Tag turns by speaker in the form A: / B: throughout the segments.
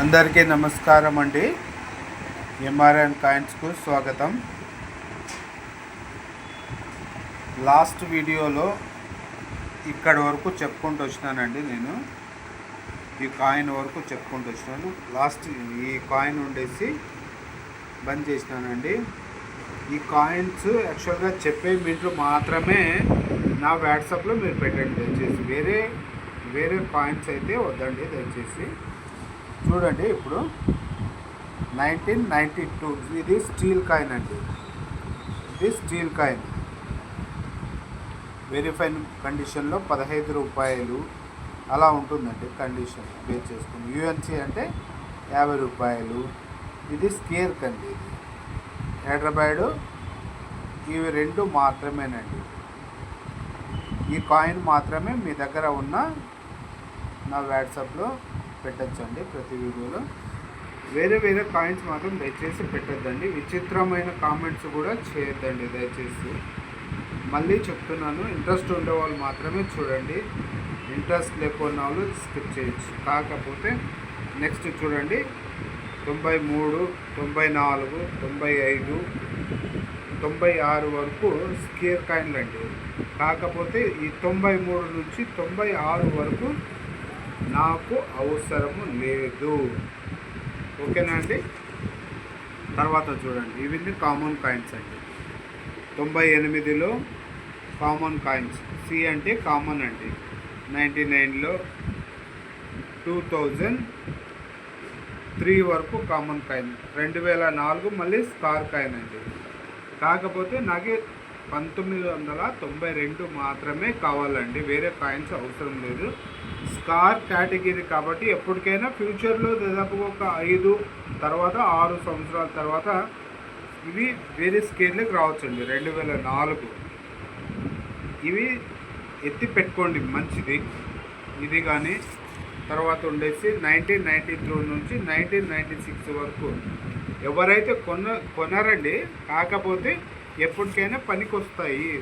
A: అందరికీ నమస్కారం అండి. ఎంఆర్ఎన్ కాయిన్స్కు స్వాగతం. లాస్ట్ వీడియోలో ఇక్కడ వరకు చెప్పుకుంటూ వచ్చినానండి నేను. ఈ కాయిన్ వరకు చెప్పుకుంటూ వచ్చినాను. లాస్ట్ ఈ కాయిన్ ఉండేసి బంద్ చేసినానండి. ఈ కాయిన్స్ యాక్చువల్గా చెప్పే మీటర్ మాత్రమే నా వాట్సాప్లో మీరు పెట్టండి. దయచేసి వేరే వేరే కాయిన్స్ అయితే వద్దండి దయచేసి. చూడండి ఇప్పుడు నైన్టీన్ నైంటీ టూ. ఇది స్టీల్ కాయిన్ అండి. ఇది స్టీల్ కాయిన్. వెరిఫైన్ కండిషన్లో పదహైదు రూపాయలు అలా ఉంటుందండి కండిషన్ పే చేసుకుని. యూఎన్సి అంటే యాభై రూపాయలు. ఇది స్కేర్ కండి ఇది. హైదరాబాద్ ఇవి రెండు మాత్రమేనండి. ఈ కాయిన్ మాత్రమే మీ దగ్గర ఉన్న నా వాట్సాప్లో పెట్టచ్చండి ప్రతి వీడియోలో. వేరే వేరే కాయిన్స్ మాత్రం దయచేసి పెట్టద్దండి. విచిత్రమైన కామెంట్స్ కూడా చేయొద్దండి దయచేసి. మళ్ళీ చెప్తున్నాను ఇంట్రెస్ట్ ఉండే వాళ్ళు మాత్రమే చూడండి. ఇంట్రెస్ట్ లేకున్న వాళ్ళు స్కిప్ చేయొచ్చు. కాకపోతే నెక్స్ట్ చూడండి. తొంభై మూడు తొంభై నాలుగు తొంభై ఐదు తొంభై ఆరు వరకు స్కేర్ కాయిన్లు అండి కాకపోతే ఈ తొంభై మూడు నుంచి తొంభై ఆరు వరకు నాకు అవసరము లేదు. ఓకేనా అండి? తర్వాత చూడండి. ఇవన్నీ కామన్ కాయిన్స్ అండి. తొంభై ఎనిమిదిలో కామన్ కాయిన్స్ సి అంటే కామన్ అండి. నైంటీ నైన్లో టూ థౌజండ్ త్రీ వరకు కామన్ కాయిన్ రెండు వేల నాలుగు మళ్ళీ స్టార్ కాయిన్ అండి. కాకపోతే నాకు పంతొమ్మిది వందల తొంభై రెండు మాత్రమే కావాలండి. వేరే కాయిన్స్ అవసరం లేదు. స్కార్ కేటగిరీ కాబట్టి ఎప్పటికైనా ఫ్యూచర్లో దాదాపు ఒక ఐదు తర్వాత ఆరు సంవత్సరాల తర్వాత ఇవి వేరే స్కేల్కి రావచ్చండి. రెండు వేల నాలుగు. ఇవి ఎత్తి పెట్టుకోండి. మంచిది. ఇది కానీ తర్వాత ఉండేసి నైన్టీన్ నైంటీ త్రీ నుంచి నైన్టీన్ నైంటీ సిక్స్ వరకు ఎవరైతే కొన కొనరండి కాకపోతే ఎప్పటికైనా పనికి వస్తాయి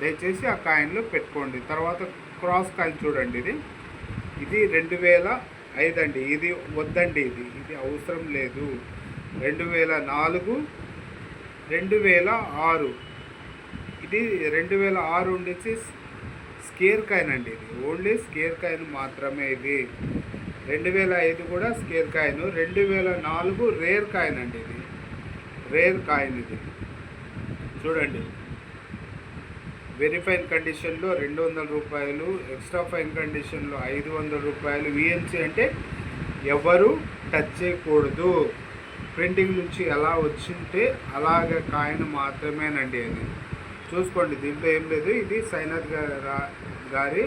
A: దయచేసి ఆ కాయిన్లో పెట్టుకోండి. తర్వాత క్రాస్ కాయిన్ చూడండి ఇది. ఇది రెండు వేల ఐదు అండి. ఇది వద్దండి ఇది. ఇది అవసరం లేదు. రెండు వేల నాలుగు రెండు వేల ఆరు. ఇది రెండు వేల ఆరు ఉండేసి స్కేర్ కాయిన్ అండి ఇది. ఓన్లీ స్కేర్ కాయిన్ మాత్రమే ఇది. రెండు వేల ఐదు కూడా స్కేర్ కాయిన్. రెండు వేల నాలుగు రేర్ కాయిన్ అండి ఇది. రేర్ కాయిన్ ఇది. చూడండి. వెరిఫైన్ కండిషన్లో రెండు వందల రూపాయలు ఎక్స్ట్రా ఫైన్ కండిషన్లో ఐదు వందల రూపాయలు. విఎన్సి అంటే ఎవరు టచ్ చేయకూడదు. ప్రింటింగ్ నుంచి ఎలా వచ్చింటే అలాగే కాయిన్ మాత్రమేనండి అది. చూసుకోండి దీంట్లో ఏం లేదు. ఇది సైనాథ్ గారి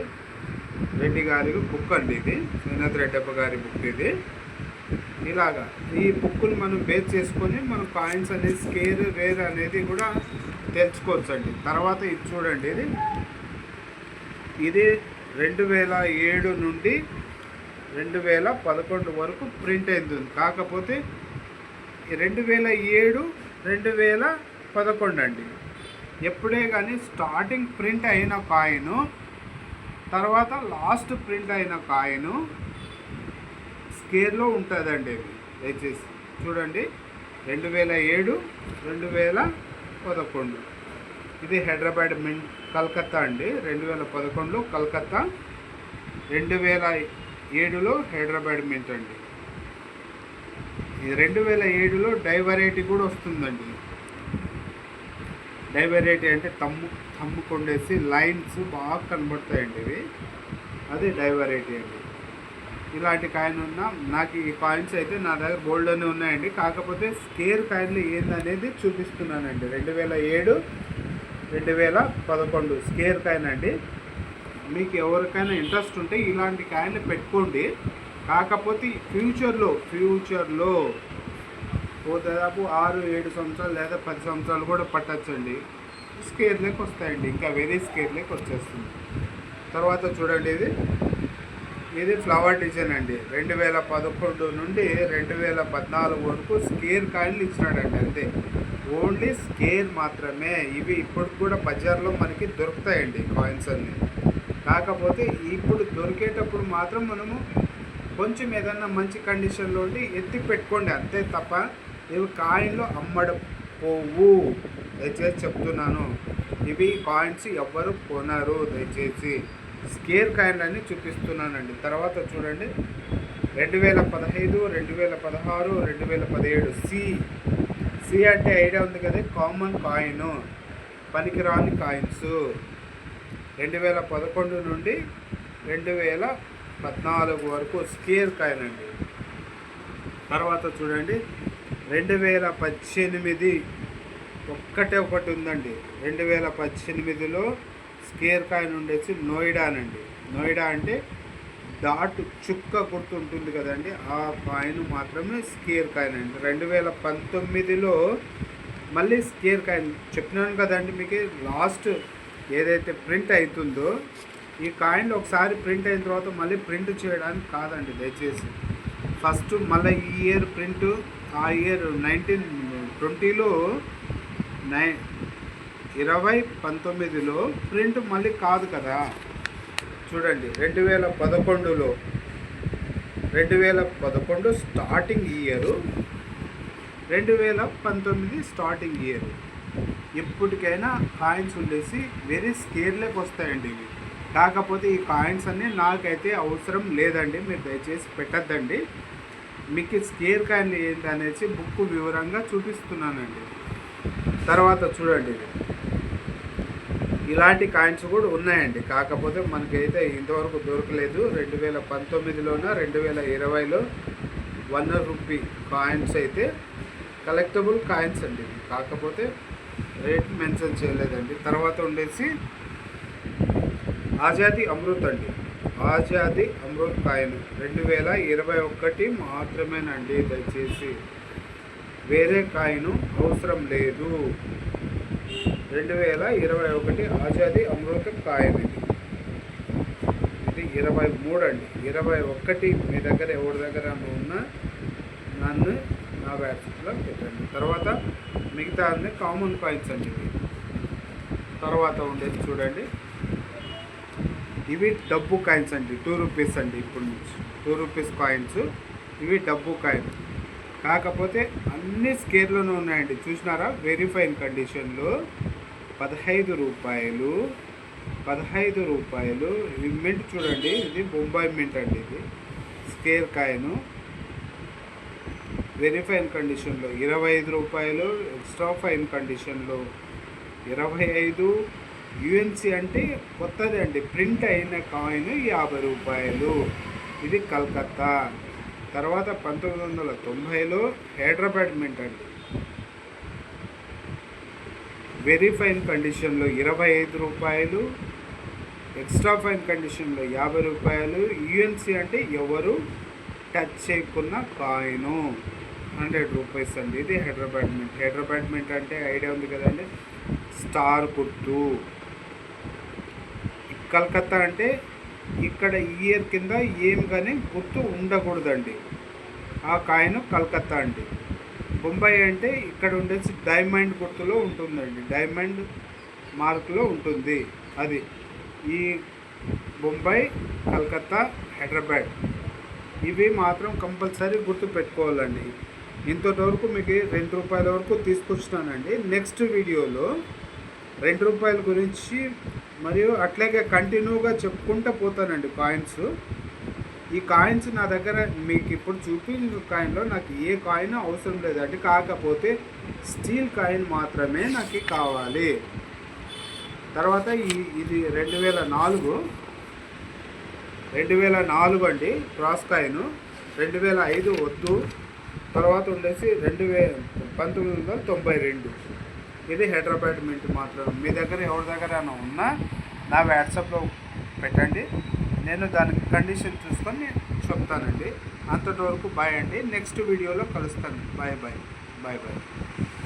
A: రెడ్డి గారి బుక్ అండి ఇది. సైనాథ్ రెడ్డప్ప గారి బుక్ ఇది. ఇలాగా. ఈ బుక్ని మనం బేస్ చేసుకొని మనం కాయిన్స్ అనేది స్కేర్ రేర్ అనేది కూడా తెలుసుకోవచ్చు అండి తర్వాత ఇది చూడండి ఇది. ఇది రెండు వేల ఏడు నుండి రెండు వేల పదకొండు వరకు ప్రింట్ అయింది. కాకపోతే రెండు వేల ఏడు రెండు వేల పదకొండు అండి. ఎప్పుడే కానీ స్టార్టింగ్ ప్రింట్ అయిన కాయిను తర్వాత లాస్ట్ ప్రింట్ అయిన కాయిను స్కేర్లో ఉంటుందండి ఇది దయచేసి. చూడండి రెండు వేల ఏడు రెండు వేల పదకొండు. ఇది హైదరాబాద్ మిన్ కలకత్తా అండి. రెండు వేల పదకొండులో కలకత్తా. రెండు వేల ఏడులో హైదరాబాద్ మింట్ అండి. రెండు వేల ఏడులో డైవరైటీ కూడా వస్తుందండి. డైవరైటీ అంటే తమ్ము తమ్ముకొండేసి లైన్స్ బాగా కనబడతాయండి ఇవి. అది డైవరైటీ అండి. ఇలాంటి కాయిన్ ఉన్నా నాకు ఈ కాయిన్స్ అయితే నా దగ్గర గోల్డ్ అనే ఉన్నాయండి. కాకపోతే స్కేర్ కాయిన్లు ఏందనేది చూపిస్తున్నానండి. రెండు వేల ఏడు రెండు వేల పదకొండు స్కేర్ కాయిన్ అండి. మీకు ఎవరికైనా ఇంట్రెస్ట్ ఉంటే ఇలాంటి కాయిన్లు పెట్టుకోండి. కాకపోతే ఫ్యూచర్లో ఫ్యూచర్లో ఓ దాదాపు ఆరు ఏడు సంవత్సరాలు లేదా పది సంవత్సరాలు కూడా పట్టచ్చండి. స్కేర్లోకి వస్తాయండి. ఇంకా వేరే స్కేర్లోకి వచ్చేస్తుంది. తర్వాత చూడండి ఇది. ఇది ఫ్లవర్ డిజైన్ అండి. రెండు వేల పదకొండు నుండి రెండు వేల పద్నాలుగు వరకు స్కేర్ కాయిన్లు ఇచ్చినాడండి అంతే. ఓన్లీ స్కేర్ మాత్రమే. ఇవి ఇప్పుడు కూడా బజార్లో మనకి దొరుకుతాయండి కాయిన్స్ అన్ని. కాకపోతే ఇప్పుడు దొరికేటప్పుడు మాత్రం మనము కొంచెం ఏదన్నా మంచి కండిషన్లో ఉండి ఎత్తి పెట్టుకోండి అంతే తప్ప ఇవి కాయిన్లో అమ్మడం పోవు. దయచేసి చెప్తున్నాను. ఇవి కాయిన్స్ ఎవ్వరు కొనరు దయచేసి. స్కేర్ కాయిన్ అని చూపిస్తున్నానండి. తర్వాత చూడండి. రెండు వేల పదహైదు రెండు వేల పదహారు రెండు వేల పదిహేడు సి సి అంటే ఐడియా ఉంది కదా కామన్ కాయిన్ పనికిరాని కాయిన్స్. రెండు వేల పదకొండు నుండి రెండు వేల పద్నాలుగు వరకు స్కేర్ కాయిన్ అండి. తర్వాత చూడండి. రెండు వేల పద్దెనిమిది ఒక్కటే ఒకటి ఉందండి. రెండు వేల పద్దెనిమిదిలో స్కేర్ కాయిన్ ఉండేసి నోయిడానండి నోయిడా అంటే డాట్ చుక్క గుర్తు ఉంటుంది కదండి. ఆ కాయిన్ మాత్రమే స్కేర్ కాయిన్ అండి. రెండు వేల పంతొమ్మిదిలో మళ్ళీ స్కేర్ కాయిన్ చెప్పినాను కదండి మీకు లాస్ట్ ఏదైతే ప్రింట్ అవుతుందో ఈ కాయిన్లు ఒకసారి ప్రింట్ అయిన తర్వాత మళ్ళీ ప్రింట్ చేయడానికి కాదండి దయచేసి. ఫస్ట్ మళ్ళీ ఈ ఇయర్ ప్రింట్ ఆ ఇయర్ నైన్టీన్ ట్వంటీలో నై ఇరవై పంతొమ్మిదిలో ప్రింట్ మళ్ళీ కాదు కదా. చూడండి రెండు వేల పదకొండులో రెండు వేల పదకొండు స్టార్టింగ్ ఇయరు రెండు వేల పంతొమ్మిది స్టార్టింగ్ ఇయర్. ఎప్పటికైనా కాయిన్స్ ఉండేసి వెరీ స్కేర్లోకి వస్తాయండి ఇవి. కాకపోతే ఈ కాయిన్స్ అన్నీ నాకైతే అవసరం లేదండి మీరు దయచేసి పెట్టద్దండి. మీకు స్కేర్ కాయిన్ ఏంటి అనేసి బుక్ వివరంగా చూపిస్తున్నానండి. తర్వాత చూడండి ఇది. ఇలాంటి కాయిన్స్ కూడా ఉన్నాయండి. కాకపోతే మనకైతే ఇంతవరకు దొరకలేదు. రెండు వేల పంతొమ్మిదిలోన రెండు వేల ఇరవైలో వన్ రూపీ కాయిన్స్ అయితే కలెక్టబుల్ కాయిన్స్ అండి. కాకపోతే రేట్ మెన్షన్ చేయలేదండి. తర్వాత ఉండేసి ఆజాదీ అమృత్ అండి. ఆజాదీ అమృత్ కాయిన్ రెండు వేల ఇరవై ఒకటి మాత్రమేనండి. దయచేసి వేరే కాయిన్ అవసరం లేదు. రెండు వేల ఇరవై ఒకటి ఆజాదీ అమృత కాయిన్ ఇది ఇది ఇరవై మూడు అండి. ఇరవై ఒకటి మీ దగ్గర ఎవరి దగ్గర ఉన్నా నన్ను నా వ్యాట్సాప్లో పెట్టండి. తర్వాత మిగతా అన్ని కామన్ కాయిన్స్ అండి ఇవి. తర్వాత ఉండేది చూడండి. ఇవి డబ్బు కాయిన్స్ అండి. టూ రూపీస్ అండి ఇప్పుడు నుంచి. Two rupees coins. ఇవి డబ్బు కాయిన్. కాకపోతే అన్ని స్కేర్లోనే ఉన్నాయండి. చూసినారా? వెరిఫైన్ కండిషన్లో పదహైదు రూపాయలు పదహైదు రూపాయలు. ఇది మింట్ చూడండి ఇది బొంబాయి మింట్ అండి ఇది. Scare coin. వెరిఫైన్ కండిషన్లో ఇరవై ఐదు రూపాయలు ఎక్స్ట్రా ఫైన్ కండిషన్లో ఇరవై ఐదు యుఎన్సి అంటే కొత్తది అండి ప్రింట్ అయిన కాయిన్ యాభై రూపాయలు. ఇది కలకత్తా. తర్వాత పంతొమ్మిది వందల తొంభైలో హైదరాబాద్ మింట్ అండి. వెరీ ఫైన్ కండిషన్లో ఇరవై ఐదు రూపాయలు ఎక్స్ట్రా ఫైన్ కండిషన్లో యాభై రూపాయలు. యుఎన్సి అంటే ఎవరు టచ్ చేయకున్న కాయిను. హండ్రెడ్ రూపీస్ అండి. ఇది హైదరాబాద్ మింట్. హైదరాబాద్ మింట్ అంటే ఐడియా ఉంది కదండి. స్టార్ గుర్తు కలకత్తా అంటే ఇక్కడ ఇయర్ కింద ఏం కానీ గుర్తు ఉండకూడదండి. ఆ కాయిన్ కలకత్తా అండి. బొంబాయి అంటే ఇక్కడ ఉండేసి డైమండ్ గుర్తులో ఉంటుందండి. డైమండ్ మార్క్లో ఉంటుంది అది. ఈ బొంబాయి కలకత్తా హైదరాబాద్ ఇవి మాత్రం కంపల్సరీ గుర్తు పెట్టుకోవాలండి. ఇంతటి వరకు మీకు రెండు రూపాయల వరకు తీసుకొచ్చినానండి. నెక్స్ట్ వీడియోలో రెండు రూపాయల గురించి మరియు అట్లాగే కంటిన్యూగా చెప్పుకుంటూ పోతానండి కాయిన్స్. ఈ కాయిన్స్ నా దగ్గర మీకు ఇప్పుడు చూపించిన కాయిన్లో నాకు ఏ కాయిన్ అవసరం లేదండి కాకపోతే స్టీల్ కాయిన్ మాత్రమే నాకు కావాలి. తర్వాత ఈ ఇది రెండు వేల నాలుగు రెండు వేల నాలుగు అండి క్రాస్ కాయిన్. రెండు వేల ఐదు వద్దు. తర్వాత ఉండేసి రెండు వే పంతొమ్మిది వందల తొంభై రెండు. ఇది హైదరాబాద్ మింట్ మాత్రం. మీ దగ్గర ఎవరి దగ్గర ఉన్నా నా వాట్సాప్లో పెట్టండి. నేను దానికి కండిషన్ చూసుకొని చెప్తానండి. అంతటి వరకు బాయ్ అండి. నెక్స్ట్ వీడియోలో కలుస్తాను. Bye bye bye bye